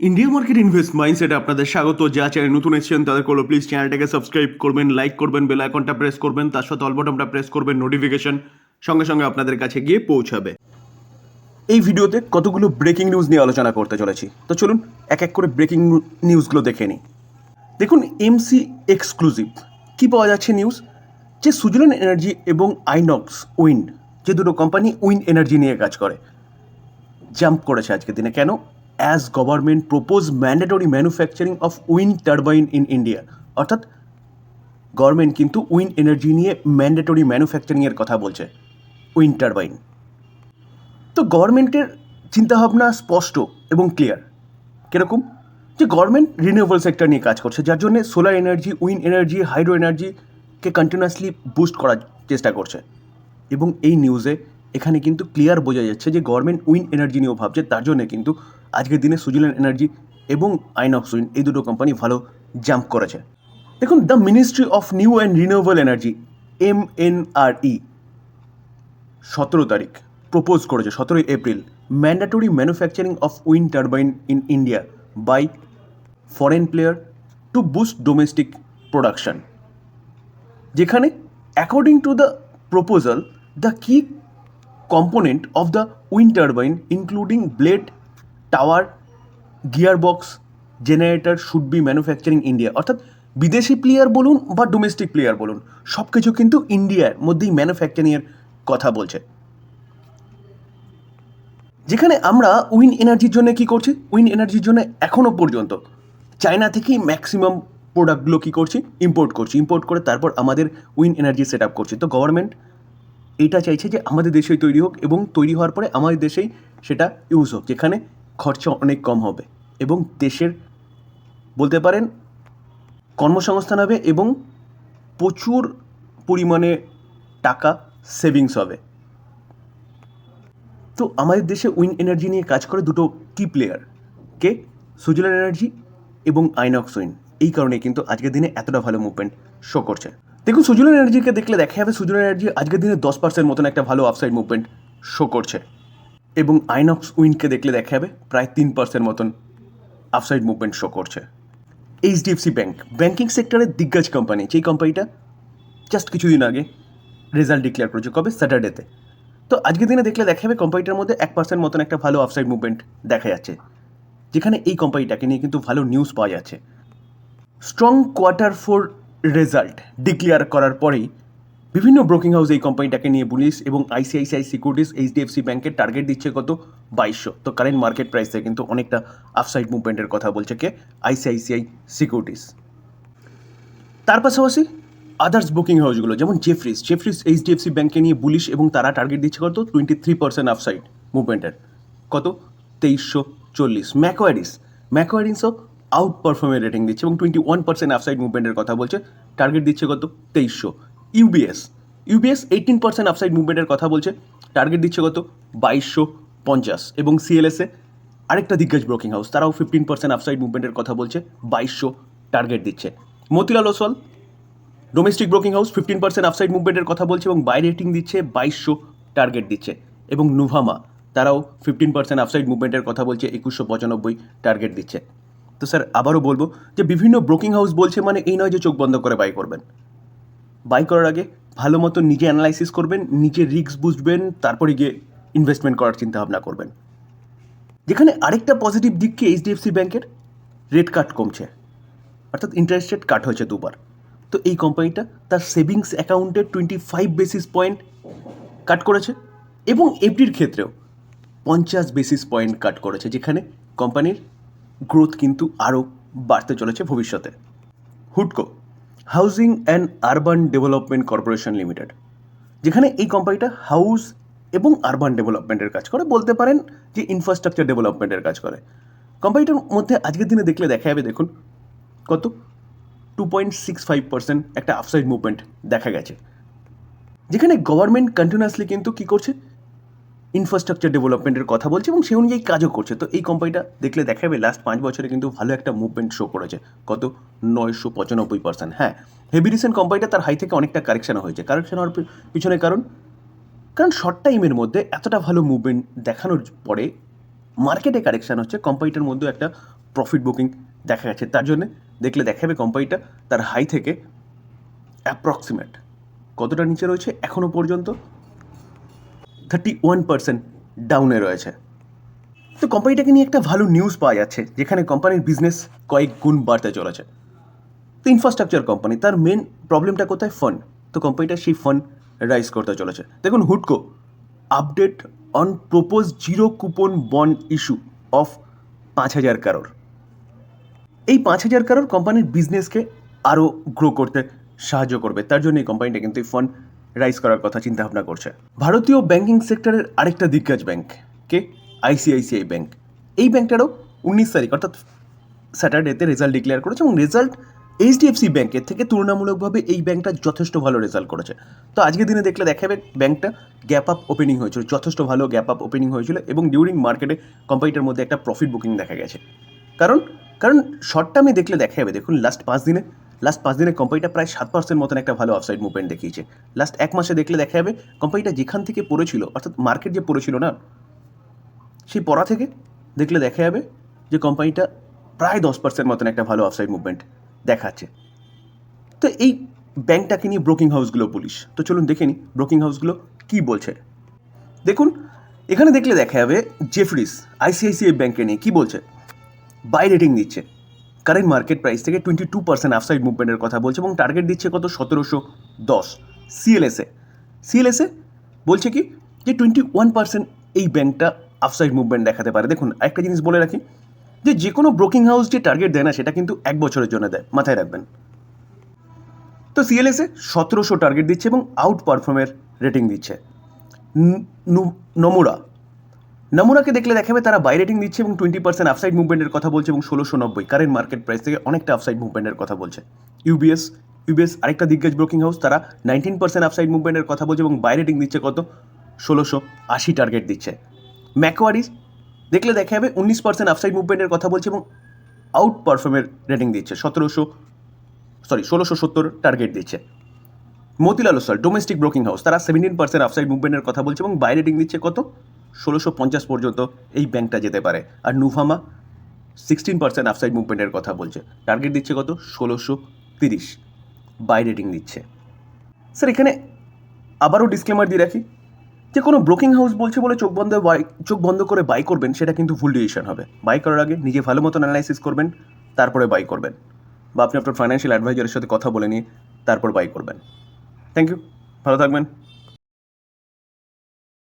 India market invest মাইন্ডসেটে আপনাদের স্বাগত। যা চ্যানেল নতুন এসেছেন তাদের করল প্লিজ চ্যানেলটাকে সাবস্ক্রাইব করবেন লাইক করবেন বেল আইকনটা প্রেস করবেন, তার সাথে অলবটনটা প্রেস করবেন নোটিফিকেশন সঙ্গে সঙ্গে আপনাদের কাছে গিয়ে পৌঁছাবে। এই ভিডিওতে কতগুলো ব্রেকিং নিউজ নিয়ে আলোচনা করতে চলেছি। তো চলুন, এক এক করে ব্রেকিং নিউজগুলো দেখে নিই। দেখুন এমসি এক্সক্লুসিভ কি পাওয়া যাচ্ছে নিউজ যে সুজলন এনার্জি এবং আইনক্স উইন্ড যে দুটো কোম্পানি উইন্ড এনার্জি নিয়ে কাজ করে। জাম্প করেছে আজকের দিনে। কেন? As government propose mandatory manufacturing of wind turbine in India অর্থাৎ গভর্নমেন্ট কিন্তু উইন্ড এনার্জি নিয়ে ম্যান্ডেটরি ম্যানুফ্যাকচারিংয়ের কথা বলছে উইন্ড টারবাইন তো গভর্নমেন্টের চিন্তাভাবনা স্পষ্ট এবং ক্লিয়ার কীরকম? যে গভর্নমেন্ট রিনিউয়েবল সেক্টর নিয়ে কাজ করছে, যার জন্য solar energy wind energy hydro এনার্জিকে continuously boost করার চেষ্টা করছে। এবং এই নিউজে এখানে কিন্তু ক্লিয়ার বোঝা যাচ্ছে যে গভর্নমেন্ট উইন এনার্জি নিয়েও ভাবছে, তার জন্য কিন্তু আজকের দিনে সুইজারল্যান্ড এনার্জি এবং আইনক্স উইন্ড এই দুটো কোম্পানি ভালো জাম্প করেছে। দেখুন the ministry of new and renewable energy M N R E সতেরো তারিখ প্রপোজ করেছে, সতেরোই April mandatory manufacturing of wind turbine in India by foreign player to boost domestic production যেখানে according to the proposal the key component of the wind turbine including blade tower gearbox generator should be manufacturing India অর্থাৎ বিদেশি player বলুন বা domestic player বলুন সব কিছু কিন্তু ইন্ডিয়ার মধ্যেই ম্যানুফ্যাকচারিংয়ের কথা বলছে। যেখানে আমরা উইন এনার্জির জন্য কি করছি? উইন এনার্জির জন্য এখনও পর্যন্ত চায়না থেকেই ম্যাক্সিমাম প্রোডাক্টগুলো কী করছি? ইম্পোর্ট করছি। ইম্পোর্ট করে তারপর আমাদের উইন এনার্জি সেট আপ করছি। তো গভর্নমেন্ট এটা চাইছে যে আমাদের দেশেই তৈরি হোক এবং তৈরি হওয়ার পরে আমাদের দেশেই সেটা ইউজ হোক, যেখানে খরচা অনেক কম হবে এবং দেশের বলতে পারেন কর্মসংস্থান হবে এবং প্রচুর পরিমাণে টাকা সেভিংস হবে। তো আমাদের দেশে উইন এনার্জি নিয়ে কাজ করে দুটো কি প্লেয়ার কে? সুজলার এনার্জি এবং আইনক্স উইন এই কারণে কিন্তু আজকের দিনে এতটা ভালো মুভমেন্ট শো করছে। দেখুন সুজলার এনার্জিকে দেখলে দেখা যাবে সুজলার এনার্জি আজকের দিনে দশ পার্সেন্ট মতন একটা ভালো আফসাইড মুভমেন্ট শো করছে। এবং আইনক্স উইনকে দেখলে দেখা যাবে প্রায় তিন পার্সেন্ট মতন আফসাইড মুভমেন্ট শো করছে। এইচডিএফসি ব্যাঙ্ক ব্যাঙ্কিং সেক্টরের দিগ্গজ কোম্পানি যেই কোম্পানিটা জাস্ট কিছুদিন আগে রেজাল্ট ডিক্লেয়ার করেছে কবে? স্যাটারডেতে তো আজকের দিনে দেখলে দেখা যাবে কোম্পানিটার মধ্যে এক পার্সেন্ট মতন একটা ভালো আফসাইড মুভমেন্ট দেখা যাচ্ছে। যেখানে এই কোম্পানিটাকে নিয়ে কিন্তু ভালো নিউজ পাওয়া যাচ্ছে। Strong quarter four result declare করার পরেই বিভিন্ন ব্রোকিং হাউস এই কোম্পানিটাকে নিয়ে বুলিশ এবং আইসিআইসিআই সিকিউরিটিস এইচডিএফসি ব্যাংকের টার্গেট দিচ্ছে কত? বাইশশো। তো কারেন্ট মার্কেট প্রাইসে কিন্তু অনেকটা আফসাইড মুভমেন্টের কথা বলছে কে? আইসিআইসিআই সিকিউরিটিস তার পাশাপাশি আদার্স বুকিং হাউসগুলো যেমন জেফ্রিস জেফ্রিস এইচডিএফসি ব্যাংকে নিয়ে বুলিশ এবং তারা টার্গেট দিচ্ছে কত? টোয়েন্টি থ্রি পার্সেন্ট আফসাইড মুভমেন্টের কত? তেইশশো চল্লিশ। ম্যাকোয়ারিস ম্যাকোয়ারিসও আউট পারফর্মের রেটিং দিচ্ছে এবং টোয়েন্টি ওয়ান পার্সেন্ট আফসাইড মুভমেন্টের কথা বলছে। টার্গেট দিচ্ছে কত? তেইশশো। UBS UBS eighteen percent upside মুভমেন্টের কথা বলছে। টার্গেট দিচ্ছে কত? বাইশশো পঞ্চাশ। এবং সিএলএসএ আরেকটা দিগ্গজ ব্রোকিং হাউস তারাও ফিফটিন পার্সেন্ট আফসাইড মুভমেন্টের কথা বলছে, বাইশশো টার্গেট দিচ্ছে। Motilal Oswal domestic broking house fifteen percent upside মুভমেন্টের কথা বলছে এবং বাই রেটিং দিচ্ছে, বাইশশো টার্গেট দিচ্ছে। এবং নুভামা, তারাও ফিফটিন পার্সেন্ট আফসাইড মুভমেন্টের কথা বলছে, একুশশো পঁচানব্বই টার্গেট দিচ্ছে। তো স্যার, আবারও বলব যে বিভিন্ন ব্রোকিং হাউস বলছে মানে এই নয় যে চোখ বন্ধ করে বাই করবেন। বাই করার আগে ভালো মতো নিজে অ্যানালাইসিস করবেন, নিজে রিস্ক বুঝবেন, তারপরে গিয়ে ইনভেস্টমেন্ট করার চিন্তা ভাবনা করবেন। যেখানে আরেকটা পজিটিভ দিক কি এইচডিএফসি ব্যাংকের রেট কাট কমছে। অর্থাৎ ইন্টারেস্ট রেট কাট হয়েছে দুবার। তো এই কোম্পানিটা তার সেভিংস অ্যাকাউন্টে twenty five basis point cut করেছে এবং এফডির ক্ষেত্রেও পঞ্চাশ বেসিস পয়েন্ট কাট করেছে, যেখানে কোম্পানির গ্রোথ কিন্তু আরও বাড়তে চলেছে ভবিষ্যতে। হুডকো housing and urban development corporation limited, যেখানে এই কোম্পানিটা হাউস এবং আরবান ডেভেলপমেন্টের কাজ করে। বলতে পারেন যে ইনফ্রাস্ট্রাকচার ডেভেলপমেন্টের কাজ করে। কোম্পানিটার মধ্যে আজকের দিনে দেখলে দেখা যাবে, দেখুন কত? Two point six five percent একটা আফসাইড মুভমেন্ট দেখা গেছে, যেখানে গভর্নমেন্ট কন্টিনিউয়াসলি কিন্তু কী করছে? ইনফ্রাস্ট্রাকচার ডেভেলপমেন্টের কথা বলছে এবং সেই অনুযায়ী কাজও করছে। তো এই কোম্পানিটা দেখলে দেখা যাবে লাস্ট পাঁচ বছরে কিন্তু ভালো একটা মুভমেন্ট শো করেছে। কত? নয়শো পঁচানব্বই পার্সেন্ট হ্যাঁ হেভি রিসেন্ট কোম্পানিটা তার হাই থেকে অনেকটা কারেকশন হয়েছে। কারেকশন হওয়ার পিছনে কারণ কারণ শর্ট টাইমের মধ্যে এতটা ভালো মুভমেন্ট দেখানোর পরে মার্কেটে কারেকশান হচ্ছে কোম্পানিটার মধ্যে একটা প্রফিট বুকিং দেখা গেছে। তার জন্য দেখলে দেখাবে কোম্পানিটা তার হাই থেকে অ্যাপ্রক্সিমেট কতটা নিচে রয়েছে? এখনও পর্যন্ত থার্টি ওয়ান পার্সেন্ট ডাউনে রয়েছে। তো কোম্পানিটাকে নিয়ে একটা ভালো নিউজ পাওয়া যাচ্ছে, যেখানে কোম্পানির বিজনেস কয়েক গুণ বাড়তে চলেছে। তো ইনফ্রাস্ট্রাকচার কোম্পানি তার মেন প্রবলেমটা কোথায়? ফান্ড তো কোম্পানিটা সেই ফান্ড রাইজ করতে চলেছে। দেখুন হুডকো update on propose zero coupon bond issue of পাঁচ হাজার কারোর এই পাঁচ হাজার কারোর কোম্পানির বিজনেসকে আরও গ্রো করতে সাহায্য করবে। তার জন্য এই কোম্পানিটা কিন্তু এই ফান্ড রাইজ করার কথা চিন্তা ভাবনা করছে। ভারতীয় ব্যাংকিং সেক্টরের আরেকটা দিগ্গজ ব্যাংক, কে? ICICI bank. এই ব্যাংকটারও উনিশ তারিখ, অর্থাৎ স্যাটারডেতে রেজাল্ট ডিক্লেয়ার করেছে এবং রেজাল্ট এইচডিএফসি ব্যাংকের থেকে তুলনামূলকভাবে এই ব্যাংকটা যথেষ্ট ভালো রেজাল্ট করেছে। তো আজকের দিনে দেখলে দেখাবে ব্যাংকটা গ্যাপ আপ ওপেনিং হয়েছিল, যথেষ্ট ভালো গ্যাপ আপ ওপেনিং হয়েছিল এবং ডিউরিং মার্কেটে কোম্পানিটার মধ্যে একটা প্রফিট বুকিং দেখা গেছে। কারণ কারণ শর্ট টার্মে দেখলে দেখা যাবে দেখুন লাস্ট পাঁচ দিনে লাস্ট পাঁচ দিনে কোম্পানিটা প্রায় সাত পার্সেন্ট মতন একটা ভালো আফসাইড মুভমেন্ট দেখিয়েছে। লাস্ট এক মাসে দেখলে দেখা যাবে কোম্পানিটা যেখান থেকে পড়েছিল, অর্থাৎ মার্কেট যে পড়েছিল না, সেই পড়া থেকে দেখলে দেখা যাবে যে কোম্পানিটা প্রায় দশ পার্সেন্ট মতন একটা ভালো আফসাইড মুভমেন্ট দেখাচ্ছে। তো এই ব্যাংকটাকে নিয়ে ব্রোকিং হাউসগুলো পুলিশ তো চলুন দেখে নিই ব্রোকিং হাউসগুলো কী বলছে। দেখুন, এখানে দেখলে দেখা যাবে জেফরিস আইসিআইসিআই ব্যাংকে নিয়ে কী বলছে? বাই রেটিং দিচ্ছে। কারেন্ট মার্কেট প্রাইস থেকে টোয়েন্টি টু পার্সেন্ট আফসাইড মুভমেন্টের কথা বলছে এবং টার্গেট দিচ্ছে কত? সতেরোশো দশ সিএলএসএ সিএলএসএ বলছে কি? যে টোয়েন্টি ওয়ান পার্সেন্ট এই ব্যাংকটা আফসাইড মুভমেন্ট দেখাতে পারে। দেখুন একটা জিনিস বলে রাখি, যে যে কোনো ব্রোকিং হাউস যে টার্গেট দেয় না, সেটা কিন্তু এক বছরের জন্য দেয়, মাথায় রাখবেন। তো সিএলএসএ সতেরোশো টার্গেট দিচ্ছে এবং আউট পারফর্মের রেটিং দিচ্ছে। নমুরা নমুনাকে দেখলে দেখাবে তারা বাই রেটিং দিচ্ছে এবং টোয়েন্টি পার্সেন্ট আফসাইড মুভমেন্টের কথা বলছে এবং ষোলোশো নব্বই কারেন্ট মার্কেট প্রাইস থেকে অনেকটা আফসাইড মুভমেন্টের কথা বলছে। ইউবিএস ইউবিএস আরেকটা দিগ্গজ ব্রোকিং হাউস তারা নাইনটিন পার্সেন্ট আফসাইড মুভমেন্টের কথা বলছে এবং বাই রেটিং দিচ্ছে কত? ষোলোশো আশি টার্গেট দিচ্ছে। ম্যাকওয়ারিজ দেখলে দেখা যাবে উনিশ পার্সেন্ট আফসাইড মুভমেন্টের কথা বলছে এবং আউট পারফর্মের রেটিং দিচ্ছে। সতেরোশো সরি ষোলোশো সত্তর টার্গেট দিচ্ছে। Motilal Oswal domestic broking house তারা সেভেন্টিন পার্সেন্ট আফসাইড মুভমেন্টের কথা বলছে এবং বাই রেটিং দিচ্ছে কত? ষোলোশো পঞ্চাশ পর্যন্ত এই ব্যাংকটা যেতে পারে। আর নুভামা সিক্সটিন পার্সেন্ট আফসাইড মুভমেন্টের কথা বলছে। টার্গেট দিচ্ছে কত? ষোলোশো তিরিশ। বাই রেটিং দিচ্ছে। স্যার এখানে আবারও ডিসক্লেমার দিয়ে রাখি যে, কোনো ব্রোকিং হাউস বলছে বলে চোখ বন্ধ বাই, চোখ বন্ধ করে বাই করবেন, সেটা কিন্তু ভুল ডিসিশন হবে। বাই করার আগে নিজে ভালো মতন অ্যানালাইসিস করবেন, তারপরে বাই করবেন। বা আপনি আপনার ফাইন্যান্সিয়াল অ্যাডভাইজারের সাথে কথা বলে নিয়ে তারপর বাই করবেন। থ্যাংক ইউ ভালো থাকবেন।